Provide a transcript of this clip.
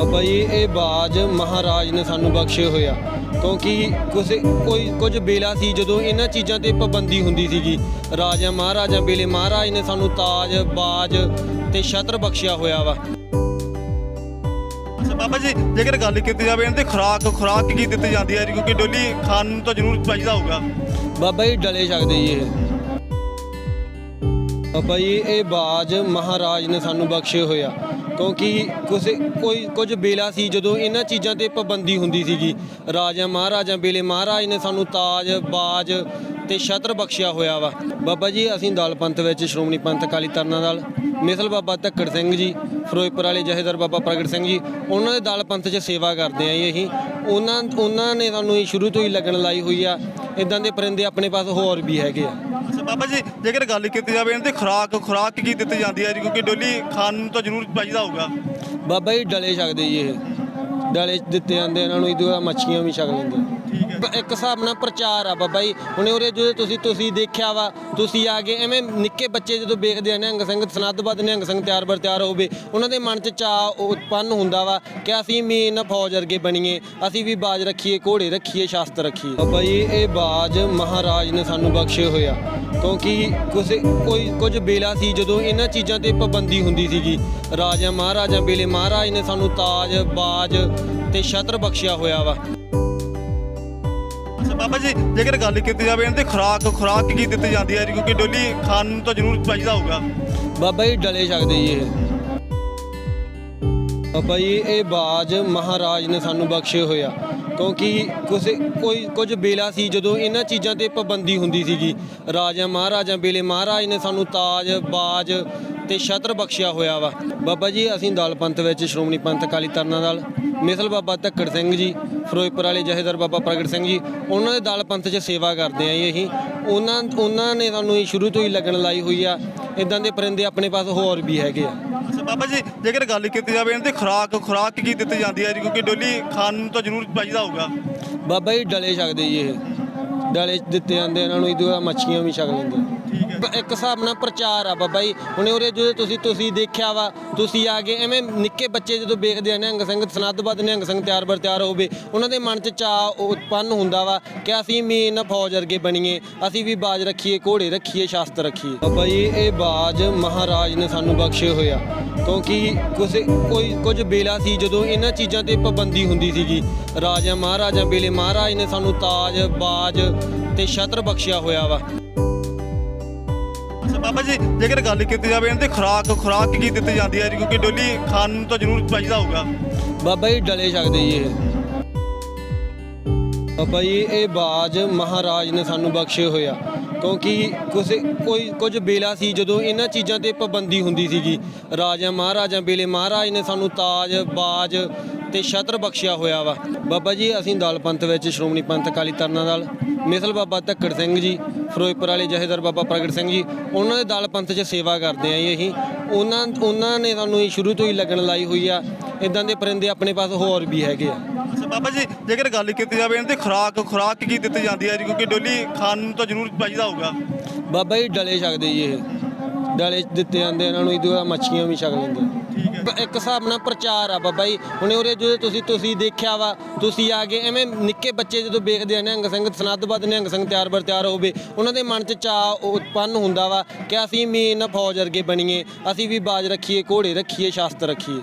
ਬਾਬਾ ਜੀ ਇਹ ਬਾਜ ਮਹਾਰਾਜ ਨੇ ਸਾਨੂੰ ਬਖਸ਼ੇ ਹੋਇਆ। ਕਿਉਂਕਿ ਕੁਝ ਕੋਈ ਕੁਝ ਵੇਲਾ ਸੀ ਜਦੋਂ ਇਹਨਾਂ ਚੀਜ਼ਾਂ ਤੇ ਪਾਬੰਦੀ ਹੁੰਦੀ ਸੀਗੀ। ਰਾਜਾ ਮਹਾਰਾਜਾ ਵੇਲੇ ਮਹਾਰਾਜ ਨੇ ਸਾਨੂੰ ਤਾਜ ਬਾਜ ਤੇ ਛਤਰ ਬਖਸ਼ਿਆ ਹੋਇਆ ਵਾ। ਅੱਛਾ ਬਾਬਾ ਜੀ ਜੇਕਰ ਗੱਲ ਕੀਤੀ ਜਾਵੇ ਇਹਨਾਂ ਦੀ ਖੁਰਾਕ ਖੁਰਾਕ ਕੀ ਦਿੱਤੀ ਜਾਂਦੀ ਹੈ ਜੀ? ਕਿਉਂਕਿ ਡੋਲੀ ਖਾਣ ਨੂੰ ਤਾਂ ਜ਼ਰੂਰ ਚਾਹੀਦਾ ਹੋਊਗਾ। ਬਾਬਾ ਜੀ ਡਲੇ ਸਕਦੇ ਜੀ ਇਹ। ਬਾਬਾ ਜੀ ਇਹ ਬਾਜ ਮਹਾਰਾਜ ਨੇ ਸਾਨੂੰ ਬਖਸ਼ੇ ਹੋਇਆ। ਕਿਉਂਕਿ ਕੁਝ ਕੋਈ, ਕੁਝ ਵੇਲਾ ਸੀ ਜਦੋਂ ਇਹਨਾਂ ਚੀਜ਼ਾਂ ਤੇ ਪਾਬੰਦੀ ਹੁੰਦੀ ਸੀਗੀ। ਰਾਜਾ ਮਹਾਰਾਜਾ ਵੇਲੇ ਮਹਾਰਾਜ ਨੇ ਸਾਨੂੰ ਤਾਜ, ਬਾਜ ਤੇ ਛਤਰ ਬਖਸ਼ਿਆ ਹੋਇਆ ਵਾ। ਬਾਬਾ ਜੀ ਅਸੀਂ ਦਲ ਪੰਥ ਵਿੱਚ ਸ਼੍ਰੋਮਣੀ ਪੰਥ ਅਕਾਲੀ ਤਰਨਾ ਦਲ ਮਿਸਲ ਬਾਬਾ ਧੱਕੜ ਸਿੰਘ ਜੀ ਫਿਰੋਜ਼ਪੁਰ ਵਾਲੇ ਜਹੇਦਾਰ ਬਾਬਾ ਪ੍ਰਗਟ ਸਿੰਘ ਜੀ ਉਹਨਾਂ ਦੇ ਦਲ ਪੰਥ 'ਚ ਸੇਵਾ ਕਰਦੇ ਆਂ ਜੀ ਅਸੀਂ। ਉਹਨਾਂ ਉਹਨਾਂ ਨੇ ਸਾਨੂੰ ਇਹ ਸ਼ੁਰੂ ਤੋਂ ਹੀ ਲੱਗਣ ਲਾਈ ਹੋਈ ਆ। ਇਦਾਂ ਦੇ ਪਰਿੰਦੇ ਆਪਣੇ ਪਾਸ ਹੋਰ ਵੀ ਹੈਗੇ ਆ। ਅੱਛਾ ਬਾਬਾ ਜੀ ਜੇਕਰ ਗੱਲ ਕੀਤੀ ਜਾਵੇ ਇਹਨਾਂ ਦੀ ਖੁਰਾਕ ਖੁਰਾਕ ਕੀ ਦਿੱਤੀ ਜਾਂਦੀ ਹੈ ਜੀ? ਕਿਉਂਕਿ ਡੋਲੀ ਖਾਣ ਨੂੰ ਤਾਂ ਜ਼ਰੂਰ ਚਾਹੀਦਾ ਹੋਊਗਾ। ਬਾਬਾ ਜੀ ਡਲੇ ਛਕਦੇ ਜੀ ਇਹ। ਡਲੇ ਦਿੱਤੇ ਜਾਂਦੇ ਇਹਨਾਂ ਨੂੰ ਇਹਦੋਂ ਮੱਛੀਆਂ ਵੀ ਛਕ ਲੈਂਦੇ ਠੀਕ ਇੱਕ ਹਿਸਾਬ ਨਾਲ ਪ੍ਰਚਾਰ ਆ ਬਾਬਾ ਜੀ। ਹੁਣੇ ਉਰੇ ਜਦੋਂ ਤੁਸੀਂ ਤੁਸੀਂ ਦੇਖਿਆ ਵਾ, ਤੁਸੀਂ ਆ ਗਏ ਐਵੇਂ ਨਿੱਕੇ ਬੱਚੇ ਜਦੋਂ ਵੇਖਦੇ ਆ ਨਿਹੰਗ ਸਿੰਘ ਸਨੱਧਬੱਧ ਨਿਹੰਗ ਸਿੰਘ ਤਿਆਰ ਬਰ ਤਿਆਰ ਹੋਵੇ, ਉਹਨਾਂ ਦੇ ਮਨ 'ਚ ਚਾਅ ਉਤਪੰਨ ਹੁੰਦਾ ਵਾ ਕਿ ਅਸੀਂ ਵੀ ਇਹਨਾਂ ਫੌਜ ਵਰਗੇ ਬਣੀਏ, ਅਸੀਂ ਵੀ ਬਾਜ ਰੱਖੀਏ, ਘੋੜੇ ਰੱਖੀਏ, ਸ਼ਾਸਤਰ ਰੱਖੀਏ। ਬਾਬਾ ਜੀ, ਇਹ ਬਾਜ ਮਹਾਰਾਜ ਨੇ ਸਾਨੂੰ ਬਖਸ਼ੇ ਹੋਇਆ, ਕਿਉਂਕਿ ਕੁਝ ਕੋਈ ਕੁਝ ਵੇਲਾ ਸੀ ਜਦੋਂ ਇਹਨਾਂ ਚੀਜ਼ਾਂ ਤੇ ਪਾਬੰਦੀ ਹੁੰਦੀ ਸੀਗੀ। ਰਾਜਾ ਮਹਾਰਾਜਾ ਵੇਲੇ ਮਹਾਰਾਜ ਨੇ ਸਾਨੂੰ ਤਾਜ, ਬਾਜ ਤੇ ਛਤਰ ਬਖਸ਼ਿਆ ਹੋਇਆ ਵਾ। ਬਾਬਾ ਜੀ, ਜੇਕਰ ਗੱਲ ਕੀਤੀ ਜਾਵੇ, ਇਹਨਾਂ ਦੀ ਖੁਰਾਕ ਖੁਰਾਕ ਕੀ ਦਿੱਤੀ ਜਾਂਦੀ ਹੈ ਜੀ? ਕਿਉਂਕਿ ਡੋਲੀ ਖਾਣ ਨੂੰ ਤਾਂ ਜ਼ਰੂਰ ਚਾਹੀਦਾ ਹੋਊਗਾ। ਬਾਬਾ ਜੀ, ਡਲੇ ਛਕਦੇ ਜੀ ਇਹ। ਬਾਬਾ ਜੀ, ਇਹ ਬਾਜ ਮਹਾਰਾਜ ਨੇ ਸਾਨੂੰ ਬਖਸ਼ੇ ਹੋਇਆ ਕਿਉਂਕਿ ਕੁਝ ਕੋਈ, ਕੁਝ ਵੇਲਾ ਸੀ ਜਦੋਂ ਇਹਨਾਂ ਚੀਜ਼ਾਂ ਤੇ ਪਾਬੰਦੀ ਹੁੰਦੀ ਸੀਗੀ। ਰਾਜਾ ਮਹਾਰਾਜਾ ਵੇਲੇ ਮਹਾਰਾਜ ਨੇ ਸਾਨੂੰ ਤਾਜ, ਬਾਜ ਤੇ ਛਤਰ ਬਖਸ਼ਿਆ ਹੋਇਆ ਵਾ। ਬਾਬਾ ਜੀ ਅਸੀਂ ਦਲ ਪੰਥ ਵਿੱਚ ਸ਼੍ਰੋਮਣੀ ਪੰਥ ਅਕਾਲੀ ਤਰਨਾ ਦਲ ਮਿਸਲ ਬਾਬਾ ਧੱਕੜ ਸਿੰਘ ਜੀ ਫਿਰੋਜ਼ਪੁਰ ਵਾਲੇ ਜਹੇਦਾਰ ਬਾਬਾ ਪ੍ਰਗਟ ਸਿੰਘ ਜੀ ਉਹਨਾਂ ਦੇ ਦਲ ਪੰਥ 'ਚ ਸੇਵਾ ਕਰਦੇ ਆਂ ਜੀ ਅਸੀਂ। ਉਹਨਾਂ ਉਹਨਾਂ ਨੇ ਸਾਨੂੰ ਇਹ ਸ਼ੁਰੂ ਤੋਂ ਹੀ ਲੱਗਣ ਲਾਈ ਹੋਈ ਆ। ਇਦਾਂ ਦੇ ਪਰਿੰਦੇ ਆਪਣੇ ਪਾਸ ਹੋਰ ਵੀ ਹੈਗੇ ਆ। ਅੱਛਾ ਬਾਬਾ ਜੀ ਜੇਕਰ ਗੱਲ ਕੀਤੀ ਜਾਵੇ ਇਹਨਾਂ ਦੀ ਖੁਰਾਕ ਖੁਰਾਕ ਕੀ ਦਿੱਤੀ ਜਾਂਦੀ ਹੈ ਜੀ? ਕਿਉਂਕਿ ਡੋਲੀ ਖਾਣ ਨੂੰ ਤਾਂ ਜ਼ਰੂਰ ਚਾਹੀਦਾ ਹੋਊਗਾ। ਬਾਬਾ ਜੀ ਡਲੇ ਛਕਦੇ ਜੀ ਇਹ। ਡਲੇ ਦਿੱਤੇ ਜਾਂਦੇ ਇਹਨਾਂ ਨੂੰ ਇਹਦੋਂ ਮੱਛੀਆਂ ਵੀ ਛਕ ਲੈਂਦੇ ਠੀਕ ਹੈ। ਪ- ਇੱਕ ਹਿਸਾਬ ਨਾਲ ਪ੍ਰਚਾਰ ਆ ਬਾਬਾ ਜੀ। ਹੁਣੇ ਉਰੇ ਜਦੋਂ ਤੁਸੀਂ ਤੁਸੀਂ ਦੇਖਿਆ ਵਾ ਤੁਸੀਂ ਆ ਕੇ ਐਵੇਂ ਨਿੱਕੇ ਬੱਚੇ ਜਦੋਂ ਵੇਖਦੇ ਆ ਨਿਹੰਗ ਸਿੰਘ ਸਨੱਧਬੱਧ ਨਿਹੰਗ ਸਿੰਘ ਤਿਆਰ ਬਰ ਤਿਆਰ ਹੋਵੇ ਉਹਨਾਂ ਦੇ ਮਨ 'ਚ ਚਾਹ ਉਤਪੰਨ ਹੁੰਦਾ ਵਾ ਕਿ ਅਸੀਂ ਵੀ ਇਹਨਾਂ ਫੌਜ ਵਰਗੇ ਬਣੀਏ ਅਸੀਂ ਵੀ ਬਾਜ ਰੱਖੀਏ ਘੋੜੇ ਰੱਖੀਏ ਸ਼ਾਸਤਰ ਰੱਖੀਏ। ਬਾਬਾ ਜੀ ਇਹ ਬਾਜ ਮਹਾਰਾਜ ਨੇ ਸਾਨੂੰ ਬਖਸ਼ੇ ਹੋਇਆ ਕਿਉਂਕਿ ਕੁਝ ਕੋਈ ਕੁਝ ਵੇਲਾ ਸੀ ਜਦੋਂ ਇਹਨਾਂ ਚੀਜ਼ਾਂ ਤੇ ਪਾਬੰਦੀ ਹੁੰਦੀ ਸੀਗੀ। ਰਾਜਾ ਮਹਾਰਾਜਾ ਵੇਲੇ ਮਹਾਰਾਜ ਨੇ ਸਾਨੂੰ ਤਾਜ ਬਾਜ ਤੇ ਛਤਰ ਬਖਸ਼ਿਆ ਹੋਇਆ ਵਾ। ਅੱਛਾ ਬਾਬਾ ਜੀ ਜੇਕਰ ਗੱਲ ਕੀਤੀ ਜਾਵੇ ਇਹਨਾਂ ਦੀ ਖੁਰਾਕ ਖੁਰਾਕ ਕੀ ਦਿੱਤੀ ਜਾਂਦੀ ਹੈ ਜੀ? ਕਿਉਂਕਿ ਡੋਲੀ ਖਾਣ ਨੂੰ ਤਾਂ ਜ਼ਰੂਰ ਚਾਹੀਦਾ ਹੋਊਗਾ। ਬਾਬਾ ਜੀ ਡਲੇ ਛਕਦੇ ਜੀ ਇਹ। ਬਾਬਾ ਜੀ, ਇਹ ਬਾਜ ਮਹਾਰਾਜ ਨੇ ਸਾਨੂੰ ਬਖਸ਼ੇ ਹੋਇਆ। ਕਿਉਂਕਿ ਕੁਝ ਕੋਈ, ਕੁਝ ਵੇਲਾ ਸੀ, ਜਦੋਂ ਇਹਨਾਂ ਚੀਜ਼ਾਂ ਤੇ ਪਾਬੰਦੀ ਹੁੰਦੀ ਸੀਗੀ। ਰਾਜਾ ਮਹਾਰਾਜਾ ਵੇਲੇ ਮਹਾਰਾਜ ਨੇ ਸਾਨੂੰ ਤਾਜ, ਬਾਜ ਤੇ ਛਤਰ ਬਖਸ਼ਿਆ ਹੋਇਆ ਵਾ। ਬਾਬਾ ਜੀ, ਅਸੀਂ ਦਲ ਪੰਥ ਵਿੱਚ ਸ਼੍ਰੋਮਣੀ ਪੰਥ ਅਕਾਲੀ ਤਰਨਾ ਦਲ ਮਿਸਲ ਬਾਬਾ ਧੱਕੜ ਸਿੰਘ ਜੀ, ਫਿਰੋਜ਼ਪੁਰ ਵਾਲੇ ਜਹੇਦਾਰ ਬਾਬਾ ਪ੍ਰਗਟ ਸਿੰਘ ਜੀ, ਉਹਨਾਂ ਦੇ ਦਲ ਪੰਥ 'ਚ ਸੇਵਾ ਕਰਦੇ ਆਂ ਜੀ ਅਸੀਂ। ਉਹਨਾਂ ਉਹਨਾਂ ਨੇ ਸਾਨੂੰ ਸ਼ੁਰੂ ਤੋਂ ਹੀ ਲੱਗਣ ਲਾਈ ਹੋਈ ਆ। ਇਦਾਂ ਦੇ ਪਰਿੰਦੇ ਆਪਣੇ ਪਾਸ ਹੋਰ ਵੀ ਹੈਗੇ ਆ। ਅੱਛਾ ਬਾਬਾ ਜੀ ਜੇਕਰ ਗੱਲ ਕੀਤੀ ਜਾਵੇ ਇਹਨਾਂ ਦੀ ਖੁਰਾਕ ਖੁਰਾਕ ਕੀ ਦਿੱਤੀ ਜਾਂਦੀ ਹੈ ਜੀ? ਕਿਉਂਕਿ ਡੋਲੀ ਖਾਣ ਨੂੰ ਤਾਂ ਜ਼ਰੂਰ ਚਾਹੀਦਾ ਹੋਊਗਾ। ਬਾਬਾ ਜੀ ਡਲੇ ਛਕਦੇ ਜੀ ਇਹ। ਡਲੇ ਦਿੱਤੇ ਜਾਂਦੇ ਇਹਨਾਂ ਨੂੰ ਇਹਦੋਂ ਮੱਛੀਆਂ ਵੀ ਛਕ ਲੈਂਦੇ ਠੀਕ ਹੈ ਪ- ਇੱਕ ਹਿਸਾਬ ਨਾਲ ਪ੍ਰਚਾਰ ਆ ਬਾਬਾ ਜੀ। ਹੁਣੇ ਉਰੇ ਜਦੋਂ ਤੁਸੀਂ ਤੁਸੀਂ ਦੇਖਿਆ ਵਾ ਤੁਸੀਂ ਆ ਕੇ ਐਵੇਂ ਨਿੱਕੇ ਬੱਚੇ ਜਦੋਂ ਵੇਖਦੇ ਆ ਨਿਹੰਗ ਸਿੰਘ ਸਨੱਧਬੱਧ ਨਿਹੰਗ ਸਿੰਘ ਤਿਆਰ ਬਰ ਤਿਆਰ ਹੋਵੇ ਉਹਨਾਂ ਦੇ ਮਨ 'ਚ ਚਾਹ ਉਤਪੰਨ ਹੁੰਦਾ ਵਾ ਕਿ ਅਸੀਂ ਵੀ ਇਹਨਾਂ ਫੌਜ ਵਰਗੇ ਬਣੀਏ ਅਸੀਂ ਵੀ ਬਾਜ ਰੱਖੀਏ ਘੋੜੇ ਰੱਖੀਏ ਸ਼ਾਸਤਰ ਰੱਖੀਏ।